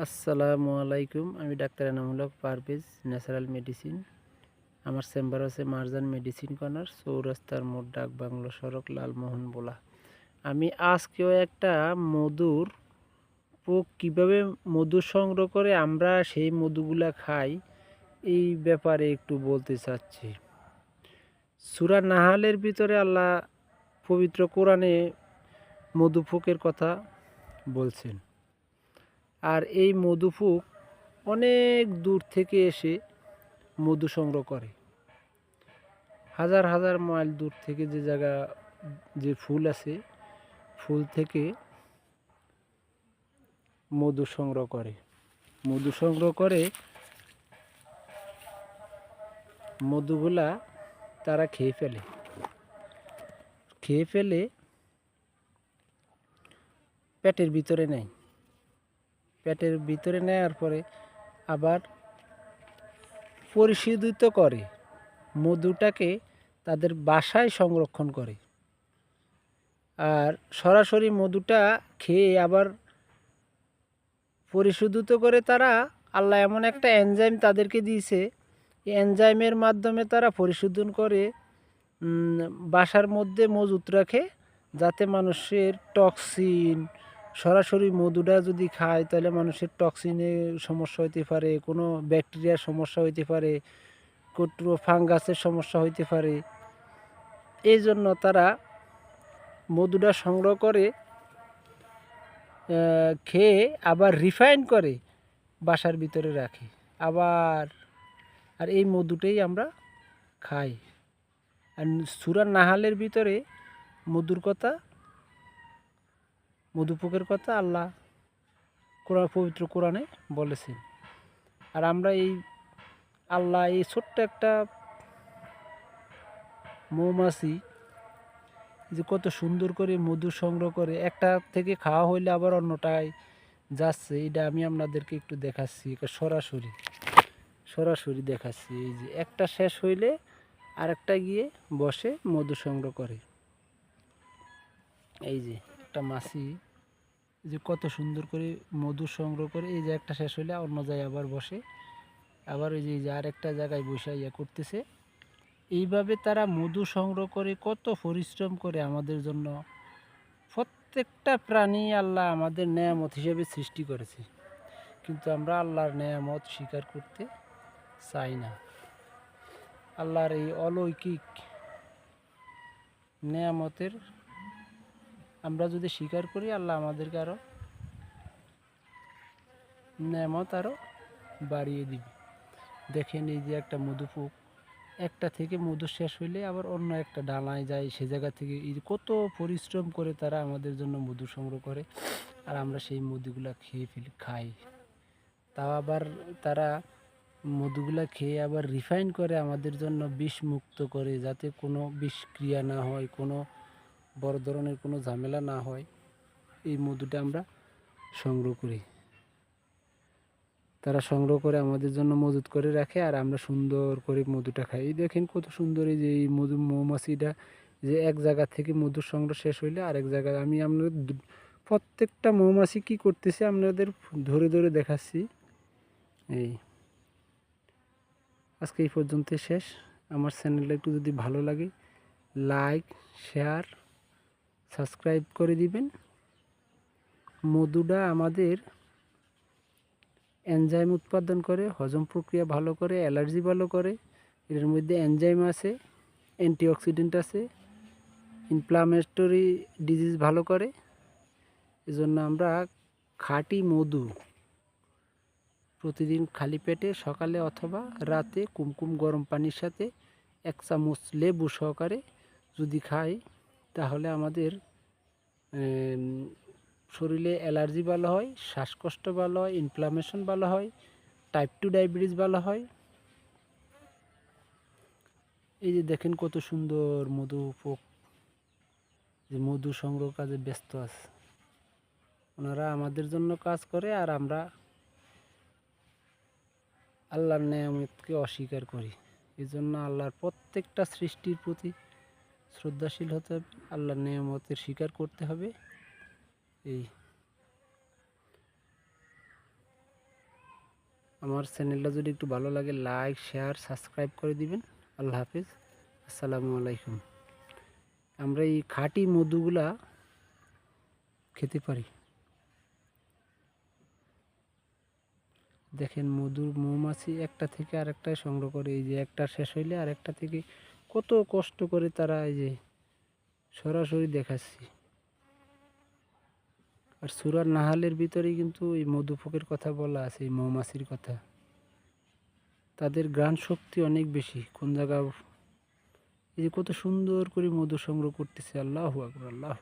আসসালামু আলাইকুম। আমি doctor Enamul Haque Parvez natural medicine. আমার চেম্বার আছে মারজান মেডিসিন কর্নার, চৌরাস্তার মোড়, ডাক বাংলো সড়ক, লালমোহন বোলা। আমি আজকেও একটা মধুর পোক, কীভাবে মধু সংগ্রহ করে আমরা সেই মধুগুলা খাই, এই ব্যাপারে একটু বলতে চাচ্ছি। সুরা নাহালের ভিতরে আল্লাহ পবিত্র কোরআনে মধু পোকের কথা বলছেন। আর এই মধুফুক অনেক দূর থেকে এসে মধু সংগ্রহ করে। হাজার হাজার মাইল দূর থেকে যে জায়গা, যে ফুল আছে, ফুল থেকে মধু সংগ্রহ করে। মধু সংগ্রহ করে মধুগুলা তারা খেয়ে ফেলে। খেয়ে ফেলে পেটের ভিতরে নেয়। পেটের ভিতরে নেওয়ার পরে আবার পরিশোধিত করে। মধুটাকে তাদের বাসায় সংরক্ষণ করে। আর সরাসরি মধুটা খেয়ে আবার পরিশোধিত করে তারা, আল্লাহ এমন একটা এনজাইম তাদেরকে দিয়েছে। এনজাইমের মাধ্যমে তারা পরিশোধন করে বাসার মধ্যে মজুত রাখে, যাতে মানুষের টক্সিন সরাসরি মধুটা যদি খায়, তাহলে মানুষের টক্সিনের সমস্যা হইতে পারে, কোনো ব্যাকটেরিয়ার সমস্যা হইতে পারে কোনো ফাঙ্গাসের সমস্যা হইতে পারে। এই জন্য তারা মধুটা সংগ্রহ করে খেয়ে আবার রিফাইন করে বাসার ভিতরে রাখে। আবার, আর এই মধুটাই আমরা খাই। আর সুরার নাহালের ভিতরে মধুর কথা মধুপোকের কথা আল্লাহ কোরআন, পবিত্র কোরআনে বলেছেন। আর আমরা এই আল্লাহ, এই ছোট্ট একটা মৌমাছি যে কত সুন্দর করে মধু সংগ্রহ করে, একটা থেকে খাওয়া হইলে আবার অন্যটায় যাচ্ছে, এটা আমি আপনাদেরকে একটু দেখাচ্ছি সরাসরি সরাসরি দেখাচ্ছি। এই যে একটা শেষ হইলে আরেকটা গিয়ে বসে মধু সংগ্রহ করে। এই যে একটা মাছি যে কত সুন্দর করে মধু সংগ্রহ করে, এই যে একটা শেষ হইলে অন্য জায়গায় আবার বসে, আবার ওই যে যে আরেকটা জায়গায় বসে ইয়া করতেছে। এইভাবে তারা মধু সংগ্রহ করে, কত পরিশ্রম করে আমাদের জন্য। প্রত্যেকটা প্রাণী আল্লাহ আমাদের নেয়ামত হিসেবে সৃষ্টি করেছে। কিন্তু আমরা আল্লাহর নেয়ামত স্বীকার করতে চাই না। আল্লাহর এই অলৌকিক নেয়ামতের আমরা যদি স্বীকার করি, আল্লাহ আমাদেরকে আরও নেয়ামত আরও বাড়িয়ে দিবে। দেখেন এই যে একটা মধুপুক একটা থেকে মধু শেষ হইলে আবার অন্য একটা ডালায় যায়, সে জায়গা থেকে কত পরিশ্রম করে তারা আমাদের জন্য মধু সংগ্রহ করে, আর আমরা সেই মধুগুলা খেয়ে ফেলি, খাই। তাও আবার তারা মধুগুলা খেয়ে আবার রিফাইন করে আমাদের জন্য বিষ মুক্ত করে, যাতে কোনো বিষক্রিয়া না হয়, কোনো বড় ধরনের কোনো ঝামেলা না হয়, এই মধুটা আমরা সংগ্রহ করি। তারা সংগ্রহ করে আমাদের জন্য মজুত করে রাখে আর আমরা সুন্দর করে মধুটা খাই। এই দেখেন কত সুন্দর এই যে এই মধু মৌমাছিটা, যে এক জায়গা থেকে মধুর সংগ্রহ শেষ হইলে আরেক জায়গায় আমি আপনাদের প্রত্যেকটা মৌমাছি কি করতেছে আপনাদের ধরে ধরে দেখাচ্ছি। এই আজকে এই পর্যন্ত শেষ। আমার চ্যানেলটা একটু যদি ভালো লাগে, লাইক, শেয়ার সাবস্ক্রাইব করে দিবেন। মধুটা আমাদের এনজাইম উৎপাদন করে, হজম প্রক্রিয়া ভালো করে, অ্যালার্জি ভালো করে। এর মধ্যে এনজাইম আছে, অ্যান্টিঅক্সিডেন্ট আছে ইনফ্লামেটরি ডিজিজ ভালো করে। এজন্য আমরা খাঁটি মধু প্রতিদিন খালি পেটে, সকালে অথবা রাতে কুমকুম গরম পানির সাথে এক চামচ লেবু সহকারে যদি খাই তাহলে আমাদের শরীরে অ্যালার্জি ভালো হয়, শ্বাসকষ্ট ভালো হয় ইনফ্লামেশন ভালো হয় টাইপ টু ডায়াবেটিস ভালো হয়। এই যে দেখেন কত সুন্দর মধু পোক যে মধু সংগ্রহ কাজে ব্যস্ত আছে। ওনারা আমাদের জন্য কাজ করে আর আমরা আল্লাহর নিয়ামতকে অস্বীকার করি। এই জন্য আল্লাহর প্রত্যেকটা সৃষ্টির প্রতি শ্রদ্ধাশীল হতে হবে আল্লাহর নিয়ামতের স্বীকার করতে হবে। এই আমার চ্যানেলটা যদি একটু ভালো লাগে, লাইক, শেয়ার, সাবস্ক্রাইব করে দিবেন। আল্লাহ হাফিজ। আসসালামু আলাইকুম। আমরা এই খাঁটি মধুগুলা খেতে পারি। দেখেন মধুর মৌমাছি একটা থেকে আরেকটা সংগ্রহ করে, এই যে একটা শেষ হইলে আরেকটা থেকে কত কষ্ট করে তারা এই যে সরাসরি দেখাচ্ছি। আর সুরার নাহালের ভিতরেই কিন্তু এই মধুপকের কথা বলা আছে, এই মৌমাছির কথা। তাদের গ্রাণ শক্তি অনেক বেশি। কোন জায়গা এই যে কত সুন্দর করে মধু সংগ্রহ করতেছে, আল্লাহ আকবর, আল্লাহ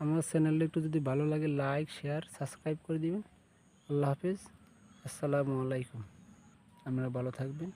আমার চ্যানেলটা একটু যদি ভালো লাগে, লাইক, শেয়ার, সাবস্ক্রাইব করে দিবেন। আল্লাহ হাফেজ। আসসালামু আলাইকুম। আপনারা ভালো থাকবেন।